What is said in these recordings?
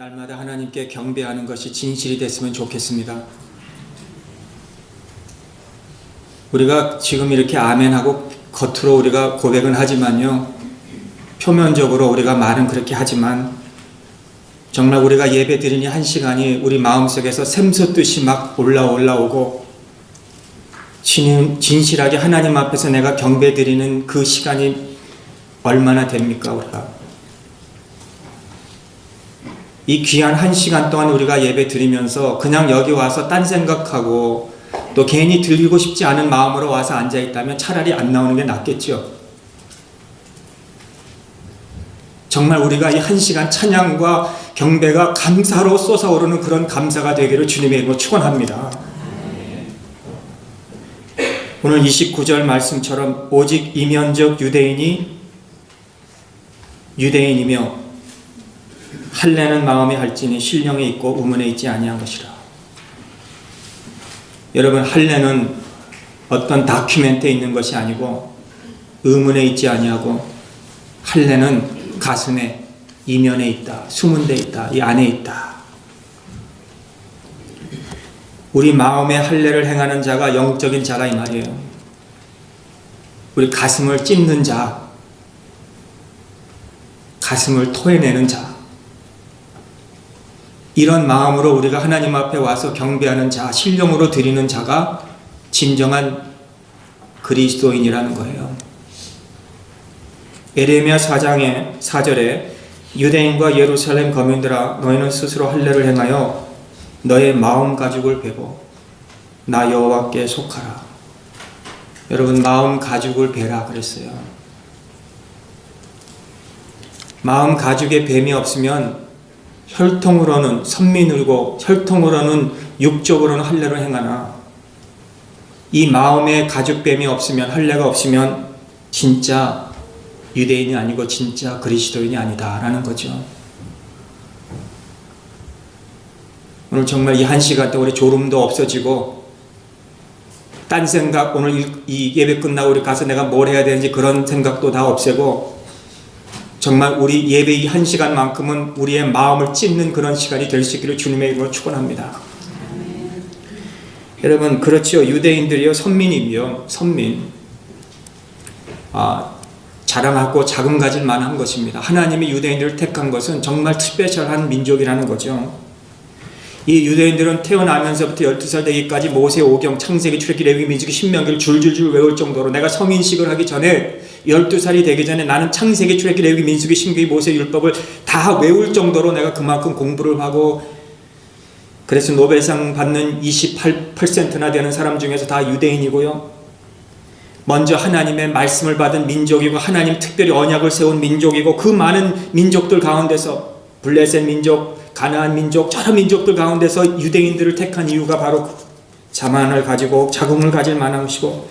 날마다 하나님께 경배하는 것이 진실이 됐으면 좋겠습니다. 우리가 지금 이렇게 아멘하고 겉으로 우리가 고백은 하지만요. 표면적으로 우리가 말은 그렇게 하지만 정말 우리가 예배 드리니 한 시간이 우리 마음속에서 샘솟듯이 막 올라 올라오고 진, 진실하게 하나님 앞에서 내가 경배 드리는 그 시간이 얼마나 됩니까 우리가 이 귀한 한 시간 동안 우리가 예배 드리면서 그냥 여기 와서 딴 생각하고 또 괜히 들리고 싶지 않은 마음으로 와서 앉아 있다면 차라리 안 나오는 게 낫겠죠. 정말 우리가 이 한 시간 찬양과 경배가 감사로 솟아오르는 그런 감사가 되기를 주님의 이름으로 축원합니다. 오늘 29절 말씀처럼 오직 이면적 유대인이 유대인이며 할례는 마음에 할지니 신령에 있고 우문에 있지 아니한 것이라. 여러분 할례는 어떤 다큐멘트에 있는 것이 아니고 의문에 있지 아니하고 할례는 가슴에 이면에 있다. 숨은 데 있다. 이 안에 있다. 우리 마음의 할례를 행하는 자가 영적인 자라 이 말이에요. 우리 가슴을 찢는 자, 가슴을 토해내는 자. 이런 마음으로 우리가 하나님 앞에 와서 경배하는 자, 신령으로 드리는 자가 진정한 그리스도인이라는 거예요. 에레미야 4장의 4절에 유대인과 예루살렘 거민들아 너희는 스스로 할례를 행하여 너의 마음 가죽을 베고 나 여호와께 속하라. 여러분 마음 가죽을 베라 그랬어요. 마음 가죽에 뱀이 없으면 혈통으로는 선민을고 혈통으로는 육적으로는 할례를 행하나 이 마음에 가죽뱀이 없으면 할례가 없으면 진짜 유대인이 아니고 진짜 그리스도인이 아니다라는 거죠. 오늘 정말 이 한 시간 동안 우리 졸음도 없어지고 딴 생각 오늘 이 예배 끝나고 우리 가서 내가 뭘 해야 되는지 그런 생각도 다 없애고 정말 우리 예배 이한 시간만큼은 우리의 마음을 찢는 그런 시간이 될 수 있기를 주님의 이름으로 축원합니다. 여러분 그렇지요 유대인들이요 선민이며 선민 아 자랑하고 자긍 가질 만한 것입니다. 하나님이 유대인들을 택한 것은 정말 특별한 민족이라는 거죠. 이 유대인들은 태어나면서부터 12살 되기까지 모세 오경 창세기 출애기 레위 민수기 신명기를 줄줄줄 외울 정도로 내가 성인식을 하기 전에 12살이 되기 전에 나는 창세기 출애기 레위 민수기 신명기 모세 율법을 다 외울 정도로 내가 그만큼 공부를 하고 그래서 노벨상 받는 28%나 되는 사람 중에서 다 유대인이고요. 먼저 하나님의 말씀을 받은 민족이고 하나님 특별히 언약을 세운 민족이고 그 많은 민족들 가운데서 블레셋 민족, 가나안 민족, 여러 민족들 가운데서 유대인들을 택한 이유가 바로 자만을 가지고 자긍을 가질 만한 것이고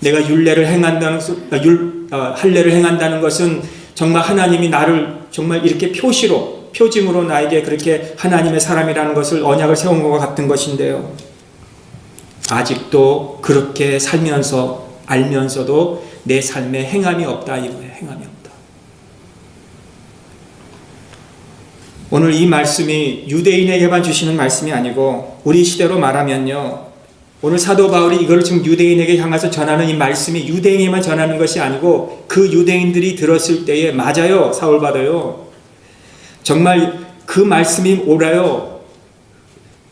내가 율례를 행한다는 율 어, 할례를 행한다는 것은 정말 하나님이 나를 정말 이렇게 표시로 표징으로 나에게 그렇게 하나님의 사람이라는 것을 언약을 세운 것과 같은 것인데요. 아직도 그렇게 살면서 알면서도 내 삶에 행함이 없다 이거예요. 행함이 없다. 오늘 이 말씀이 유대인에게만 주시는 말씀이 아니고 우리 시대로 말하면요. 오늘 사도 바울이 이걸 지금 유대인에게 향해서 전하는 이 말씀이 유대인에게만 전하는 것이 아니고 그 유대인들이 들었을 때에 맞아요. 사울 받아요. 정말 그 말씀이 옳아요.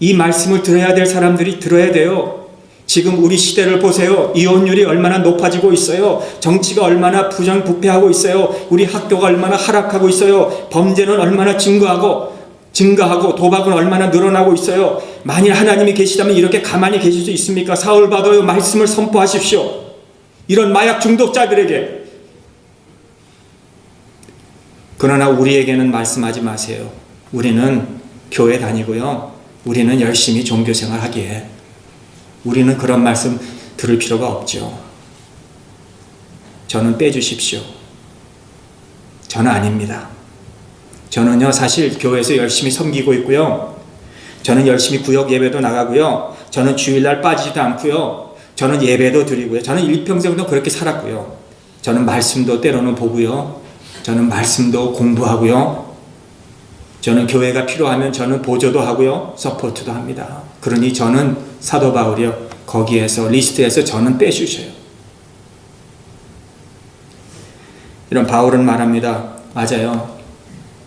이 말씀을 들어야 될 사람들이 들어야 돼요. 지금 우리 시대를 보세요. 이혼율이 얼마나 높아지고 있어요. 정치가 얼마나 부정부패하고 있어요. 우리 학교가 얼마나 하락하고 있어요. 범죄는 얼마나 증가하고 증가하고 도박은 얼마나 늘어나고 있어요. 만일 하나님이 계시다면 이렇게 가만히 계실 수 있습니까? 사울 받아요. 말씀을 선포하십시오. 이런 마약 중독자들에게. 그러나 우리에게는 말씀하지 마세요. 우리는 교회 다니고요. 우리는 열심히 종교 생활하기에 우리는 그런 말씀 들을 필요가 없죠. 저는 빼주십시오. 저는 아닙니다. 저는요, 사실 교회에서 열심히 섬기고 있고요. 저는 열심히 구역 예배도 나가고요. 저는 주일날 빠지지도 않고요. 저는 예배도 드리고요. 저는 일평생도 그렇게 살았고요. 저는 말씀도 때로는 보고요. 저는 말씀도 공부하고요. 저는 교회가 필요하면 저는 보조도 하고요. 서포트도 합니다. 그러니 저는 사도 바울이요. 거기에서 리스트에서 저는 빼주셔요. 이런 바울은 말합니다. 맞아요.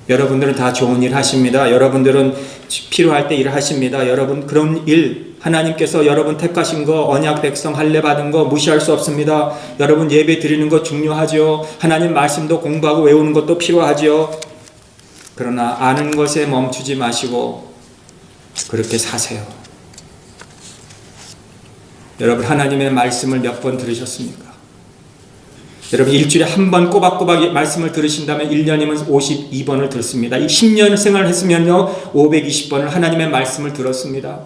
여러분들은 다 좋은 일 하십니다. 여러분들은 필요할 때일 하십니다. 여러분 그런 일 하나님께서 여러분 택하신 거 언약 백성 할례 받은 거 무시할 수 없습니다. 여러분 예배 드리는 거 중요하죠. 하나님 말씀도 공부하고 외우는 것도 필요하죠. 그러나 아는 것에 멈추지 마시고 그렇게 사세요. 여러분 하나님의 말씀을 몇 번 들으셨습니까? 여러분 일주일에 한 번 꼬박꼬박 말씀을 들으신다면 1년이면 52번을 듣습니다. 이 10년 생활했으면요 520번을 하나님의 말씀을 들었습니다.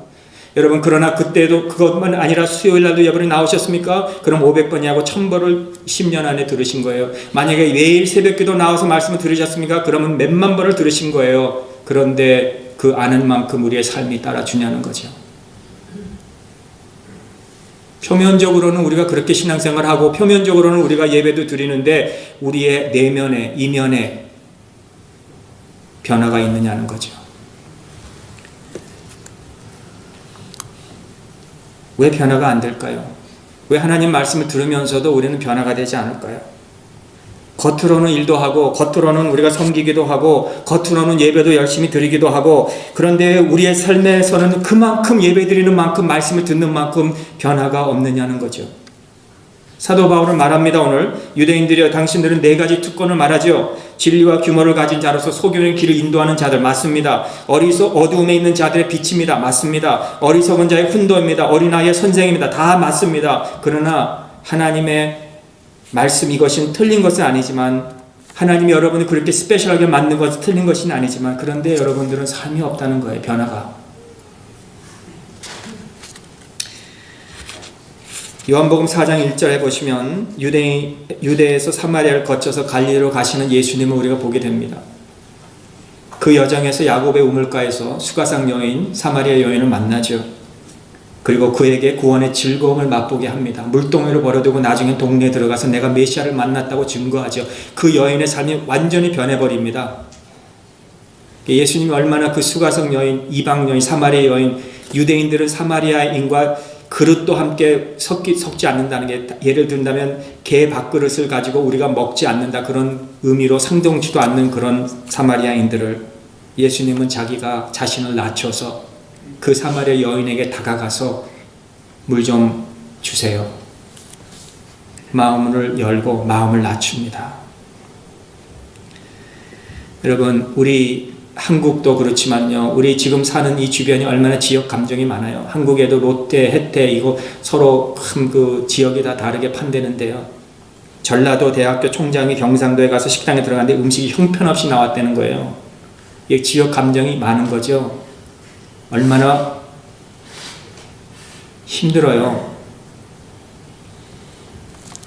여러분 그러나 그때도 그것만 아니라 수요일 날도 여러분이 나오셨습니까? 그럼 500번이 하고 1000번을 10년 안에 들으신 거예요. 만약에 매일 새벽기도 나와서 말씀을 들으셨습니까? 그러면 몇만 번을 들으신 거예요. 그런데 그 아는 만큼 우리의 삶이 따라주냐는 거죠. 표면적으로는 우리가 그렇게 신앙생활하고 표면적으로는 우리가 예배도 드리는데 우리의 내면에 이면에 변화가 있느냐는 거죠. 왜 변화가 안 될까요? 왜 하나님 말씀을 들으면서도 우리는 변화가 되지 않을까요? 겉으로는 일도 하고 겉으로는 우리가 섬기기도 하고 겉으로는 예배도 열심히 드리기도 하고 그런데 우리의 삶에서는 그만큼 예배 드리는 만큼 말씀을 듣는 만큼 변화가 없느냐는 거죠. 사도 바울은 말합니다. 오늘 유대인들이여 당신들은 네 가지 특권을 말하죠. 진리와 규모를 가진 자로서 소교의 길을 인도하는 자들 맞습니다. 어리석 어두움에 있는 자들의 빛입니다. 맞습니다. 어리석은 자의 훈도입니다. 어린아이의 선생입니다. 다 맞습니다. 그러나 하나님의 말씀 이것은 틀린 것은 아니지만 하나님이 여러분을 그렇게 스페셜하게 만든 것은 틀린 것은 아니지만 그런데 여러분들은 삶이 없다는 거예요. 변화가. 요한복음 4장 1절에 보시면 유대 유대에서 사마리아를 거쳐서 갈릴리로 가시는 예수님을 우리가 보게 됩니다. 그 여정에서 야곱의 우물가에서 수가상 여인 사마리아 여인을 만나죠. 그리고 그에게 구원의 즐거움을 맛보게 합니다. 물동이를 버려두고 나중에 동네에 들어가서 내가 메시아를 만났다고 증거하죠. 그 여인의 삶이 완전히 변해버립니다. 예수님이 얼마나 그 수가성 여인, 이방 여인, 사마리아 여인, 유대인들은 사마리아인과 그릇도 함께 섞기, 섞지 않는다는 게 예를 든다면 개 밥그릇을 가지고 우리가 먹지 않는다 그런 의미로 상종치도 않는 그런 사마리아인들을 예수님은 자기가 자신을 낮춰서 그 사마리아 여인에게 다가가서 물 좀 주세요. 마음을 열고 마음을 낮춥니다. 여러분, 우리 한국도 그렇지만요. 우리 지금 사는 이 주변이 얼마나 지역 감정이 많아요. 한국에도 롯데, 혜태 이거 서로 큰그 지역이 다 다르게 판되는데요. 전라도 대학교 총장이 경상도에 가서 식당에 들어갔는데 음식이 형편없이 나왔다는 거예요. 이 지역 감정이 많은 거죠. 얼마나 힘들어요.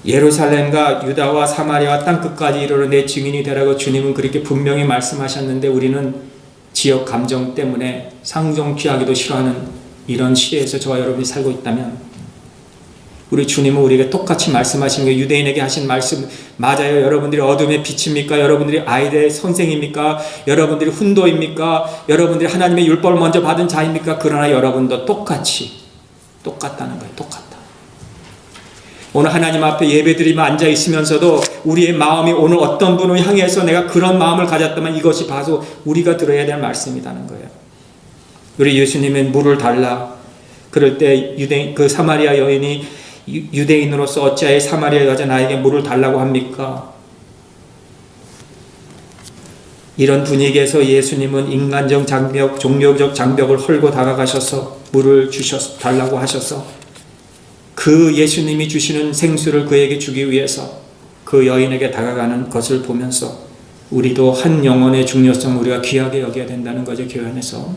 예루살렘과 유다와 사마리아와 땅끝까지 이르러 내 증인이 되라고 주님은 그렇게 분명히 말씀하셨는데 우리는 지역 감정 때문에 상종 취하기도 싫어하는 이런 시대에서 저와 여러분이 살고 있다면 우리 주님은 우리에게 똑같이 말씀하시는 게 유대인에게 하신 말씀 맞아요. 여러분들이 어둠의 빛입니까? 여러분들이 아이들의 선생입니까? 여러분들이 훈도입니까? 여러분들이 하나님의 율법을 먼저 받은 자입니까? 그러나 여러분도 똑같이 똑같다는 거예요. 똑같다. 오늘 하나님 앞에 예배드리며 앉아 있으면서도 우리의 마음이 오늘 어떤 분을 향해서 내가 그런 마음을 가졌다면 이것이 바로 우리가 들어야 될 말씀이라는 거예요. 우리 예수님은 물을 달라. 그럴 때 유대인 그 사마리아 여인이 유대인으로서 어찌하여 사마리아 여자 나에게 물을 달라고 합니까? 이런 분위기에서 예수님은 인간적 장벽, 종교적 장벽을 헐고 다가가셔서 물을 주셔 달라고 하셔서 그 예수님이 주시는 생수를 그에게 주기 위해서 그 여인에게 다가가는 것을 보면서 우리도 한 영혼의 중요성 우리가 귀하게 여겨야 된다는 거죠 교회 안에서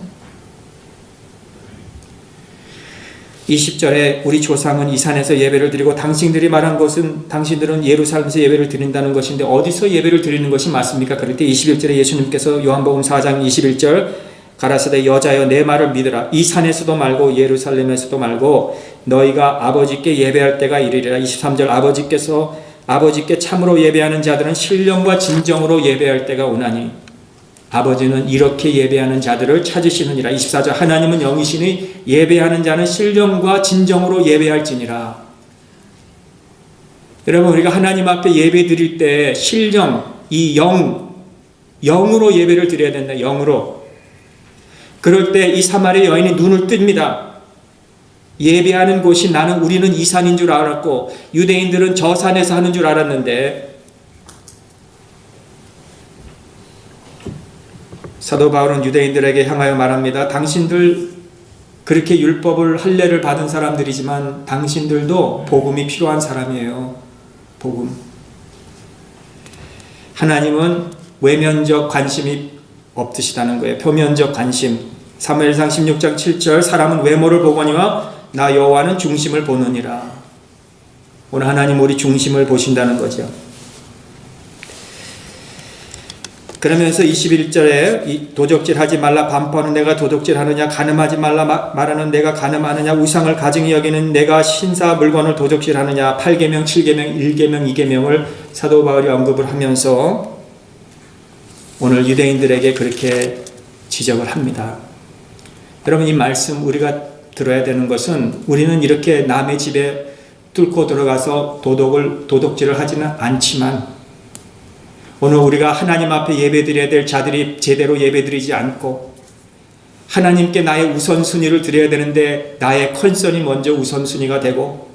20절에 우리 조상은 이 산에서 예배를 드리고 당신들이 말한 것은 당신들은 예루살렘에서 예배를 드린다는 것인데 어디서 예배를 드리는 것이 맞습니까? 그럴 때 21절에 예수님께서 요한복음 4장 21절 가라사대 여자여 내 말을 믿으라 이 산에서도 말고 예루살렘에서도 말고 너희가 아버지께 예배할 때가 이르리라 23절 아버지께서 아버지께 참으로 예배하는 자들은 신령과 진정으로 예배할 때가 오나니 아버지는 이렇게 예배하는 자들을 찾으시느니라. 24절 하나님은 영이시니 예배하는 자는 신령과 진정으로 예배할지니라. 여러분 우리가 하나님 앞에 예배 드릴 때 신령 이 영 영으로 예배를 드려야 된다. 영으로. 그럴 때 이 사마리아 여인이 눈을 뜹니다. 예배하는 곳이 나는 우리는 이 산인 줄 알았고 유대인들은 저 산에서 하는 줄 알았는데 사도 바울은 유대인들에게 향하여 말합니다. 당신들 그렇게 율법을 할례를 받은 사람들이지만 당신들도 복음이 필요한 사람이에요. 복음. 하나님은 외면적 관심이 없으시다는 거예요. 표면적 관심. 사무엘상 16장 7절 사람은 외모를 보거니와 나 여호와는 중심을 보느니라. 오늘 하나님 우리 중심을 보신다는 거죠. 그러면서 21절에 도적질 하지 말라 반포하는 내가 도적질 하느냐 가늠하지 말라 말하는 내가 가늠하느냐 우상을 가증히 여기는 내가 신사 물건을 도적질 하느냐 8계명 7계명 1계명 2계명을 사도 바울이 언급을 하면서 오늘 유대인들에게 그렇게 지적을 합니다. 여러분 이 말씀 우리가 들어야 되는 것은 우리는 이렇게 남의 집에 뚫고 들어가서 도덕을 도덕질을 하지는 않지만 오늘 우리가 하나님 앞에 예배드려야 될 자들이 제대로 예배드리지 않고 하나님께 나의 우선순위를 드려야 되는데 나의 컨선이 먼저 우선순위가 되고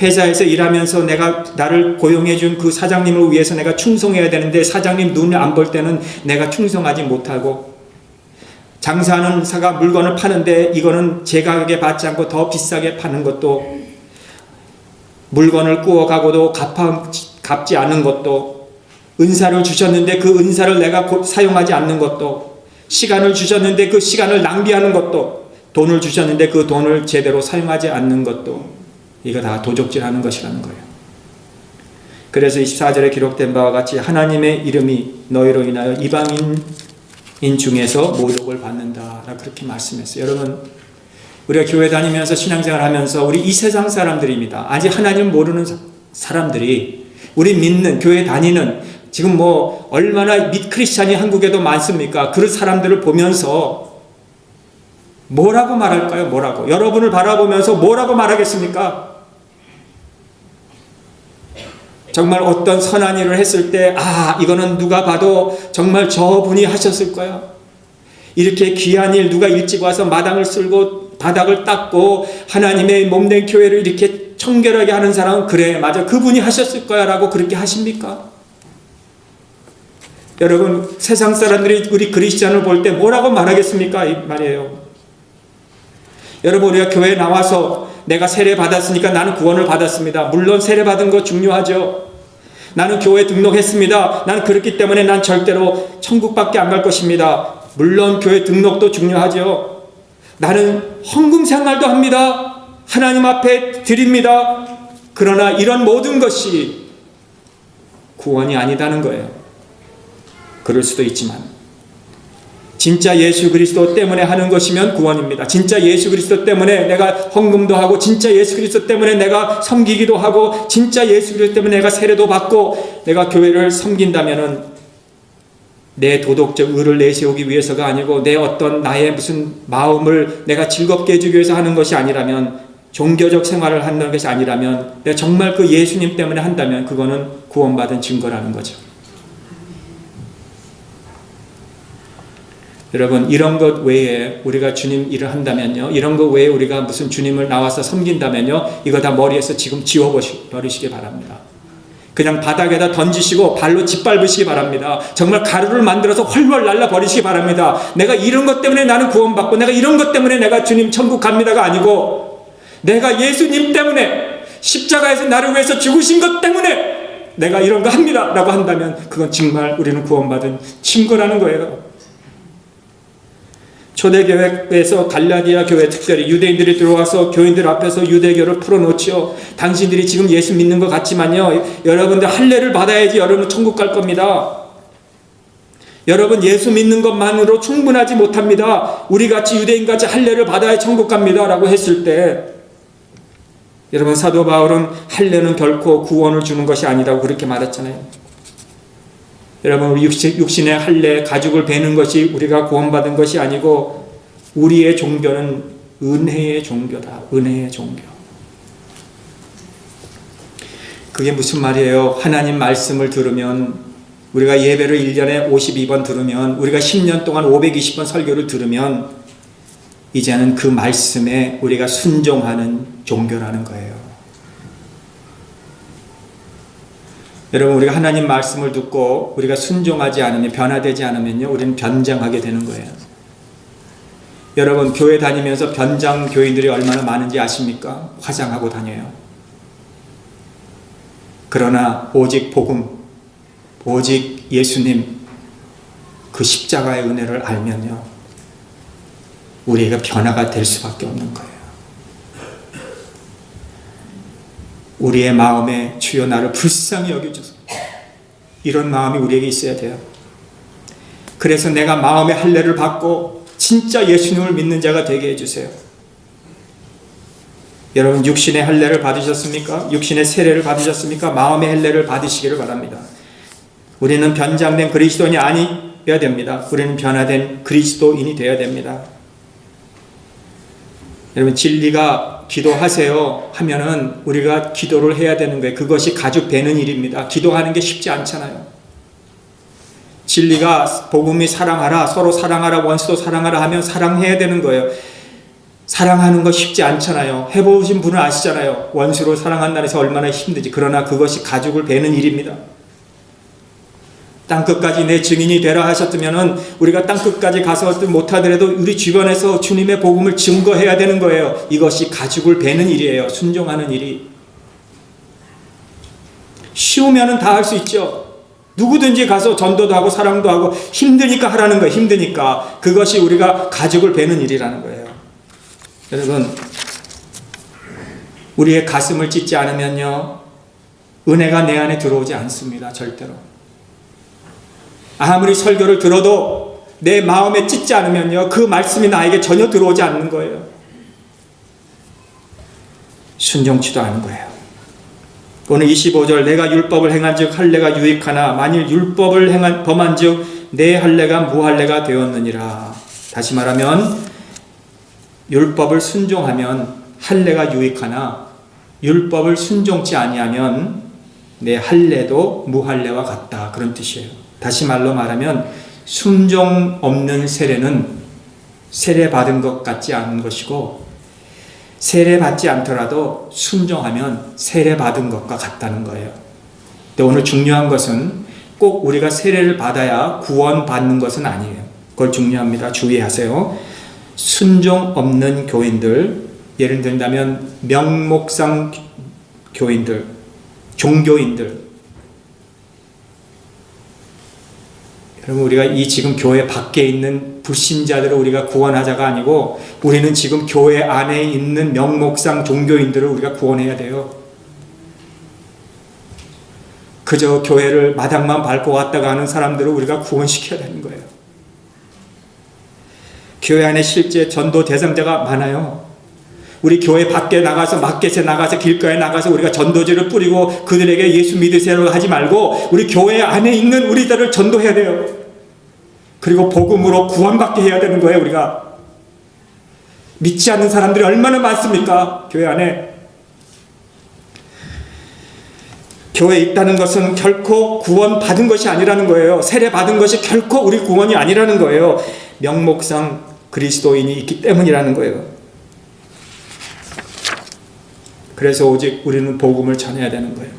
회사에서 일하면서 내가 나를 고용해 준 그 사장님을 위해서 내가 충성해야 되는데 사장님 눈을 안 볼 때는 내가 충성하지 못하고 장사하는 사가 물건을 파는데 이거는 제 가격에 받지 않고 더 비싸게 파는 것도 물건을 구워가고도 갚지 않는 것도 은사를 주셨는데 그 은사를 내가 곧 사용하지 않는 것도 시간을 주셨는데 그 시간을 낭비하는 것도 돈을 주셨는데 그 돈을 제대로 사용하지 않는 것도 이거 다 도적질하는 것이라는 거예요. 그래서 24절에 기록된 바와 같이 하나님의 이름이 너희로 인하여 이방인 중에서 모욕을 받는다. 그렇게 말씀했어요. 여러분, 우리가 교회 다니면서 신앙생활 하면서 우리 이 세상 사람들입니다. 아직 하나님 모르는 사람들이 우리 믿는 교회 다니는 지금 뭐 얼마나 밋 크리스찬이 한국에도 많습니까? 그 사람들을 보면서 뭐라고 말할까요? 뭐라고? 여러분을 바라보면서 뭐라고 말하겠습니까? 정말 어떤 선한 일을 했을 때, 아, 이거는 누가 봐도 정말 저분이 하셨을 거야. 이렇게 귀한 일 누가 일찍 와서 마당을 쓸고 바닥을 닦고 하나님의 몸된 교회를 이렇게 청결하게 하는 사람은 그래, 맞아. 그분이 하셨을 거야. 라고 그렇게 하십니까? 여러분 세상 사람들이 우리 그리스도인을 볼 때 뭐라고 말하겠습니까? 이 말이에요. 여러분 우리가 교회에 나와서 내가 세례 받았으니까 나는 구원을 받았습니다. 물론 세례 받은 거 중요하죠. 나는 교회 등록했습니다. 나는 그렇기 때문에 난 절대로 천국밖에 안 갈 것입니다. 물론 교회 등록도 중요하죠. 나는 헌금 생활도 합니다. 하나님 앞에 드립니다. 그러나 이런 모든 것이 구원이 아니다는 거예요. 그럴 수도 있지만 진짜 예수 그리스도 때문에 하는 것이면 구원입니다. 진짜 예수 그리스도 때문에 내가 헌금도 하고 진짜 예수 그리스도 때문에 내가 섬기기도 하고 진짜 예수 그리스도 때문에 내가 세례도 받고 내가 교회를 섬긴다면은 내 도덕적 의를 내세우기 위해서가 아니고 내 어떤 나의 무슨 마음을 내가 즐겁게 해주기 위해서 하는 것이 아니라면 종교적 생활을 한다는 것이 아니라면 내가 정말 그 예수님 때문에 한다면 그거는 구원받은 증거라는 거죠. 여러분 이런 것 외에 우리가 주님 일을 한다면요 이런 것 외에 우리가 무슨 주님을 나와서 섬긴다면요 이거 다 머리에서 지금 지워버리시기 바랍니다. 그냥 바닥에다 던지시고 발로 짓밟으시기 바랍니다. 정말 가루를 만들어서 훨훨 날라 버리시기 바랍니다. 내가 이런 것 때문에 나는 구원받고 내가 이런 것 때문에 내가 주님 천국 갑니다가 아니고 내가 예수님 때문에 십자가에서 나를 위해서 죽으신 것 때문에 내가 이런 거 합니다 라고 한다면 그건 정말 우리는 구원받은 친구라는 거예요 초대교회에서 갈라디아 교회 특별히 유대인들이 들어와서 교인들 앞에서 유대교를 풀어놓지요. 당신들이 지금 예수 믿는 것 같지만요. 여러분들 할례를 받아야지 여러분 천국 갈 겁니다. 여러분 예수 믿는 것만으로 충분하지 못합니다. 우리 같이 유대인 같이 할례를 받아야 천국 갑니다 라고 했을 때 여러분 사도 바울은 할례는 결코 구원을 주는 것이 아니라고 그렇게 말했잖아요. 여러분 우리 육신, 육신의 할례 가죽을 베는 것이 우리가 구원받은 것이 아니고 우리의 종교는 은혜의 종교다. 은혜의 종교. 그게 무슨 말이에요? 하나님 말씀을 들으면 우리가 예배를 1년에 52번 들으면 우리가 10년 동안 520번 설교를 들으면 이제는 그 말씀에 우리가 순종하는 종교라는 거예요. 여러분 우리가 하나님 말씀을 듣고 우리가 순종하지 않으면 변화되지 않으면요 우리는 변장하게 되는 거예요. 여러분 교회 다니면서 변장 교인들이 얼마나 많은지 아십니까? 화장하고 다녀요. 그러나 오직 복음, 오직 예수님 그 십자가의 은혜를 알면요 우리가 변화가 될 수밖에 없는 거예요. 우리의 마음에 주여 나를 불쌍히 여겨주소서. 이런 마음이 우리에게 있어야 돼요. 그래서 내가 마음의 할례를 받고 진짜 예수님을 믿는 자가 되게 해주세요. 여러분 육신의 할례를 받으셨습니까? 육신의 세례를 받으셨습니까? 마음의 할례를 받으시기를 바랍니다. 우리는 변장된 그리스도인이 아니어야 됩니다. 우리는 변화된 그리스도인이 되어야 됩니다. 여러분 진리가 기도하세요 하면은 우리가 기도를 해야 되는 거예요. 그것이 가죽 베는 일입니다. 기도하는 게 쉽지 않잖아요. 진리가 복음이 사랑하라 서로 사랑하라 원수도 사랑하라 하면 사랑해야 되는 거예요. 사랑하는 거 쉽지 않잖아요. 해보신 분은 아시잖아요. 원수로 사랑한다는 해서 얼마나 힘든지. 그러나 그것이 가죽을 베는 일입니다. 땅 끝까지 내 증인이 되라 하셨으면은 우리가 땅 끝까지 가서 못하더라도 우리 주변에서 주님의 복음을 증거해야 되는 거예요. 이것이 가죽을 베는 일이에요. 순종하는 일이. 쉬우면은 다 할 수 있죠. 누구든지 가서 전도도 하고 사랑도 하고 힘드니까 하라는 거예요. 힘드니까. 그것이 우리가 가죽을 베는 일이라는 거예요. 여러분, 우리의 가슴을 찢지 않으면요. 은혜가 내 안에 들어오지 않습니다. 절대로. 아무리 설교를 들어도 내 마음에 찢지 않으면요. 그 말씀이 나에게 전혀 들어오지 않는 거예요. 순종치도 않은 거예요. 오늘 25절 내가 율법을 행한즉 할례가 유익하나 만일 율법을 행한 범한즉 내 할례가 무할례가 되었느니라. 다시 말하면 율법을 순종하면 할례가 유익하나 율법을 순종치 아니하면 내 할례도 무할례와 같다. 그런 뜻이에요. 다시 말로 말하면 순종 없는 세례는 세례 받은 것 같지 않은 것이고 세례 받지 않더라도 순종하면 세례 받은 것과 같다는 거예요. 근데 오늘 중요한 것은 꼭 우리가 세례를 받아야 구원 받는 것은 아니에요. 그걸 중요합니다. 주의하세요. 순종 없는 교인들, 예를 든다면 명목상 교인들, 종교인들, 여러분 우리가 이 지금 교회 밖에 있는 불신자들을 우리가 구원하자가 아니고 우리는 지금 교회 안에 있는 명목상 종교인들을 우리가 구원해야 돼요. 그저 교회를 마당만 밟고 왔다가 하는 사람들을 우리가 구원시켜야 되는 거예요. 교회 안에 실제 전도 대상자가 많아요. 우리 교회 밖에 나가서 마켓에 나가서 길가에 나가서 우리가 전도지를 뿌리고 그들에게 예수 믿으세요 하지 말고 우리 교회 안에 있는 우리들을 전도해야 돼요. 그리고 복음으로 구원받게 해야 되는 거예요, 우리가. 믿지 않는 사람들이 얼마나 많습니까? 교회 안에. 교회에 있다는 것은 결코 구원 받은 것이 아니라는 거예요. 세례 받은 것이 결코 우리 구원이 아니라는 거예요. 명목상 그리스도인이 있기 때문이라는 거예요. 그래서 오직 우리는 복음을 전해야 되는 거예요.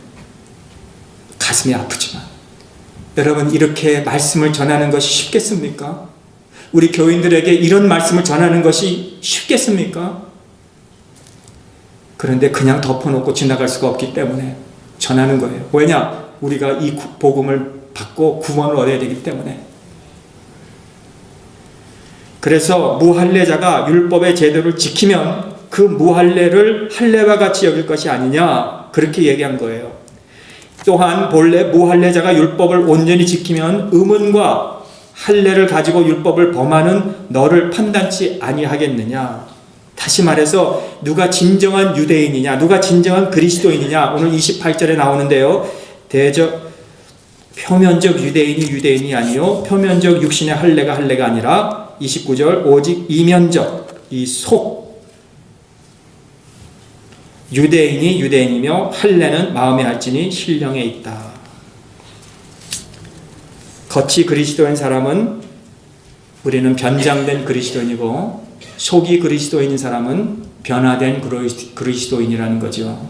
가슴이 아프지만. 여러분, 이렇게 말씀을 전하는 것이 쉽겠습니까? 우리 교인들에게 이런 말씀을 전하는 것이 쉽겠습니까? 그런데 그냥 덮어놓고 지나갈 수가 없기 때문에 전하는 거예요. 왜냐? 우리가 이 복음을 받고 구원을 얻어야 되기 때문에. 그래서 무할례자가 율법의 제도를 지키면 그 무할례를 할례와 같이 여길 것이 아니냐 그렇게 얘기한 거예요. 또한 본래 무할례자가 율법을 온전히 지키면 의문과 할례를 가지고 율법을 범하는 너를 판단치 아니하겠느냐. 다시 말해서 누가 진정한 유대인이냐, 누가 진정한 그리스도인이냐. 오늘 28절에 나오는데요. 대저 표면적 유대인이 유대인이 아니요 표면적 육신의 할례가 할례가 아니라 29절 오직 이면적 이 속 유대인이 유대인이며 할례는 마음에 할지니 신령에 있다. 겉이 그리스도인 사람은 우리는 변장된 그리스도인이고 속이 그리스도인인 사람은 변화된 그리스- 그리스도인이라는 거죠.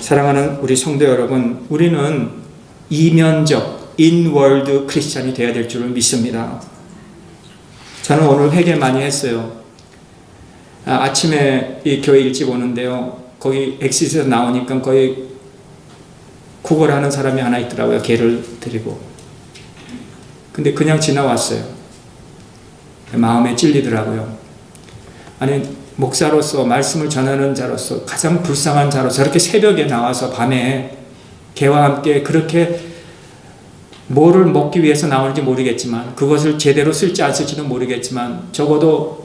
사랑하는 우리 성도 여러분, 우리는 이면적 인월드 크리스찬이 되어야 될 줄을 믿습니다. 저는 오늘 회개 많이 했어요. 아, 아침에 이 교회 일찍 오는데요. 거기 엑시스에서 나오니까 거의 구걸하는 사람이 하나 있더라고요. 개를 드리고. 근데 그냥 지나왔어요. 마음에 찔리더라고요. 아니, 목사로서 말씀을 전하는 자로서 가장 불쌍한 자로서 저렇게 새벽에 나와서 밤에 개와 함께 그렇게 뭐를 먹기 위해서 나오는지 모르겠지만 그것을 제대로 쓸지 안 쓸지는 모르겠지만 적어도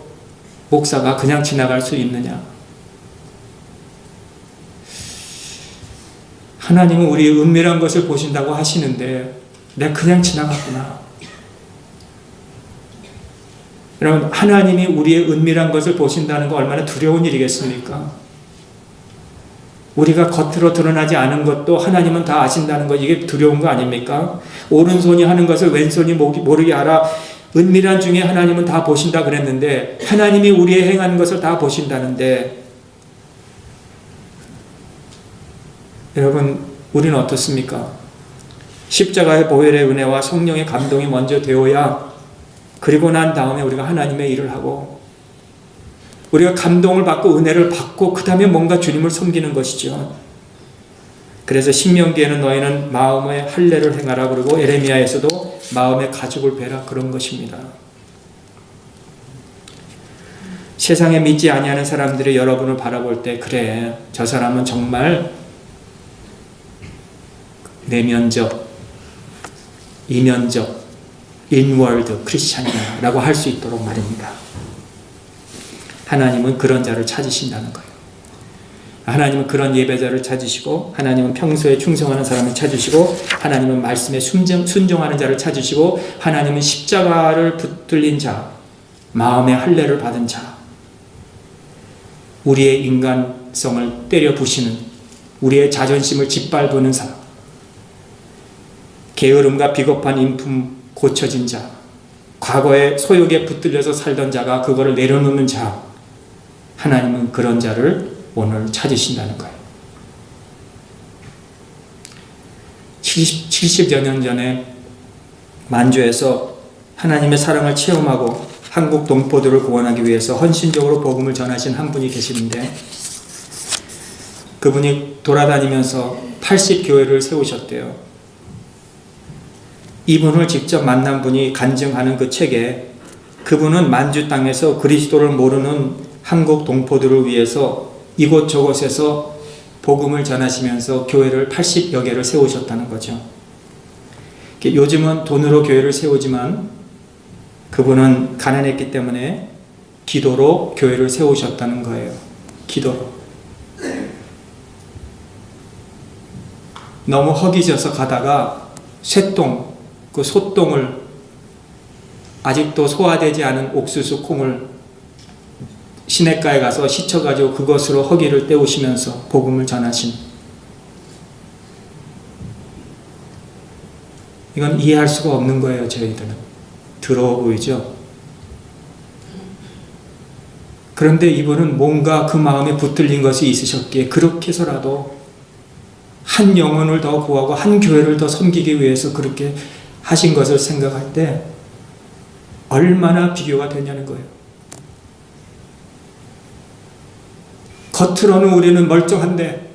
목사가 그냥 지나갈 수 있느냐? 하나님은 우리의 은밀한 것을 보신다고 하시는데 내가 그냥 지나갔구나. 여러분 하나님이 우리의 은밀한 것을 보신다는 거 얼마나 두려운 일이겠습니까? 우리가 겉으로 드러나지 않은 것도 하나님은 다 아신다는 것 이게 두려운 거 아닙니까? 오른손이 하는 것을 왼손이 모르게 알아 은밀한 중에 하나님은 다 보신다 그랬는데 하나님이 우리의 행하는 것을 다 보신다는데 여러분 우리는 어떻습니까? 십자가의 보혈의 은혜와 성령의 감동이 먼저 되어야 그리고 난 다음에 우리가 하나님의 일을 하고 우리가 감동을 받고 은혜를 받고 그 다음에 뭔가 주님을 섬기는 것이죠. 그래서 신명기에는 너희는 마음의 할례를 행하라 그러고 에레미야에서도 마음의 가죽을 베라 그런 것입니다. 세상에 믿지 아니하는 사람들이 여러분을 바라볼 때 그래 저 사람은 정말 내면적 이면적 인월드 크리스찬이야 라고 할 수 있도록 말입니다. 하나님은 그런 자를 찾으신다는 거예요. 하나님은 그런 예배자를 찾으시고 하나님은 평소에 충성하는 사람을 찾으시고 하나님은 말씀에 순종, 순종 하는 자를 찾으시고 하나님은 십자가를 붙들린 자 마음의 할례를 받은 자 우리의 인간성을 때려 부시는 우리의 자존심을 짓밟는 사람 게으름과 비겁한 인품 고쳐진 자 과거의 소욕에 붙들려서 살던 자가 그거를 내려놓는 자 하나님은 그런 자를 오늘 찾으신다는 거예요. 70, 70여 년 전에 만주에서 하나님의 사랑을 체험하고 한국 동포들을 구원하기 위해서 헌신적으로 복음을 전하신 한 분이 계시는데 그분이 돌아다니면서 80교회를 세우셨대요. 이분을 직접 만난 분이 간증하는 그 책에 그분은 만주 땅에서 그리스도를 모르는 한국 동포들을 위해서 이곳저곳에서 복음을 전하시면서 교회를 80여 개를 세우셨다는 거죠. 요즘은 돈으로 교회를 세우지만 그분은 가난했기 때문에 기도로 교회를 세우셨다는 거예요. 기도로. 너무 허기져서 가다가 쇠똥, 그 소똥을 아직도 소화되지 않은 옥수수 콩을 시냇가에 가서 시쳐가지고 그것으로 허기를 때우시면서 복음을 전하신. 이건 이해할 수가 없는 거예요 저희들은. 더러워 보이죠? 그런데 이분은 뭔가 그 마음에 붙들린 것이 있으셨기에 그렇게 해서라도 한 영혼을 더 구하고 한 교회를 더 섬기기 위해서 그렇게 하신 것을 생각할 때 얼마나 비교가 되냐는 거예요. 겉으로는 우리는 멀쩡한데,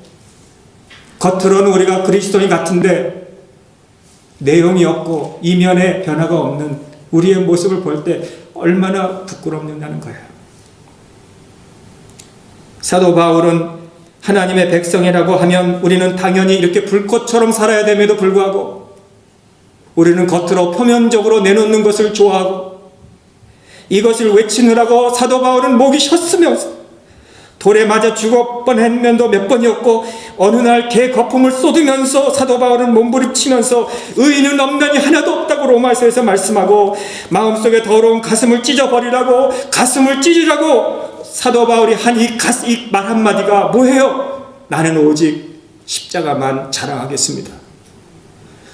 겉으로는 우리가 그리스도인 같은데, 내용이 없고 이면에 변화가 없는 우리의 모습을 볼 때 얼마나 부끄럽냐는 거예요. 사도 바울은 하나님의 백성이라고 하면 우리는 당연히 이렇게 불꽃처럼 살아야 됨에도 불구하고 우리는 겉으로 표면적으로 내놓는 것을 좋아하고 이것을 외치느라고 사도 바울은 목이 쉬었으며 돌에 맞아 죽어 뻔한 면도 몇 번이었고 어느 날 개 거품을 쏟으면서 사도 바울은 몸부림치면서 의인은 없나니 하나도 없다고 로마서에서 말씀하고 마음속에 더러운 가슴을 찢어버리라고 가슴을 찢으라고 사도 바울이 한 이 말 한마디가 뭐예요? 나는 오직 십자가만 자랑하겠습니다.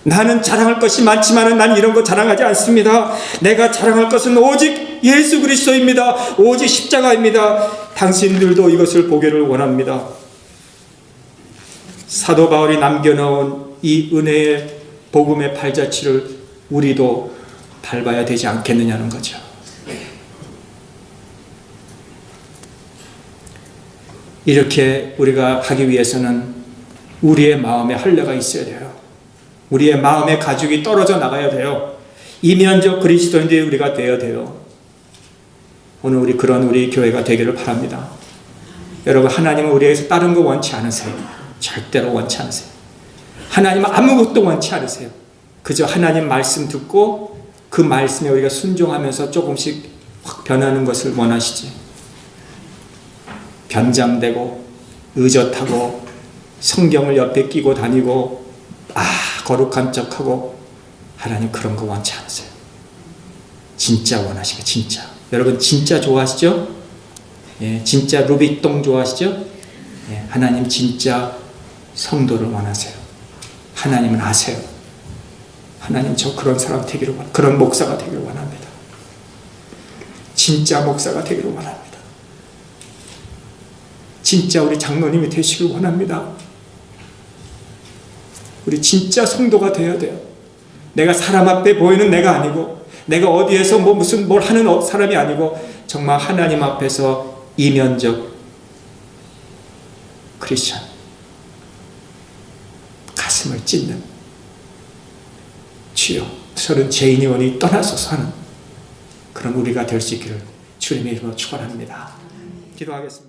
나는 자랑할 것이 많지만은 난 이런 거 자랑하지 않습니다. 내가 자랑할 것은 오직 예수 그리스도입니다. 오직 십자가입니다. 당신들도 이것을 보기를 원합니다. 사도 바울이 남겨놓은 이 은혜의 복음의 팔자취를 우리도 밟아야 되지 않겠느냐는 거죠. 이렇게 우리가 하기 위해서는 우리의 마음에 할례가 있어야 돼요. 우리의 마음의 가죽이 떨어져 나가야 돼요. 이면적 그리스도인들이 우리가 되어야 돼요. 오늘 우리 그런 우리 교회가 되기를 바랍니다. 여러분 하나님은 우리에게서 다른 거 원치 않으세요. 절대로 원치 않으세요. 하나님은 아무것도 원치 않으세요. 그저 하나님 말씀 듣고 그 말씀에 우리가 순종하면서 조금씩 확 변하는 것을 원하시지. 변장되고 의젓하고 성경을 옆에 끼고 다니고 아 거룩한 척하고 하나님 그런 거 원치 않으세요. 진짜 원하시고 진짜. 여러분 진짜 좋아하시죠? 예, 진짜 루비똥 좋아하시죠? 예, 하나님 진짜 성도를 원하세요. 하나님은 아세요. 하나님 저 그런 사람 되기를 원, 그런 목사가 되기를 원합니다. 진짜 목사가 되기를 원합니다. 진짜 우리 장로님이 되시길 원합니다. 우리 진짜 성도가 되어야 돼요. 내가 사람 앞에 보이는 내가 아니고, 내가 어디에서 뭐 무슨 뭘 하는 어- 사람이 아니고, 정말 하나님 앞에서 이면적 크리스천. 가슴을 찢는 주여, 저는 죄인이 오니 떠나소서 하는 그런 우리가 될 수 있기를 주님의 이름으로 축원합니다. 기도하겠습니다.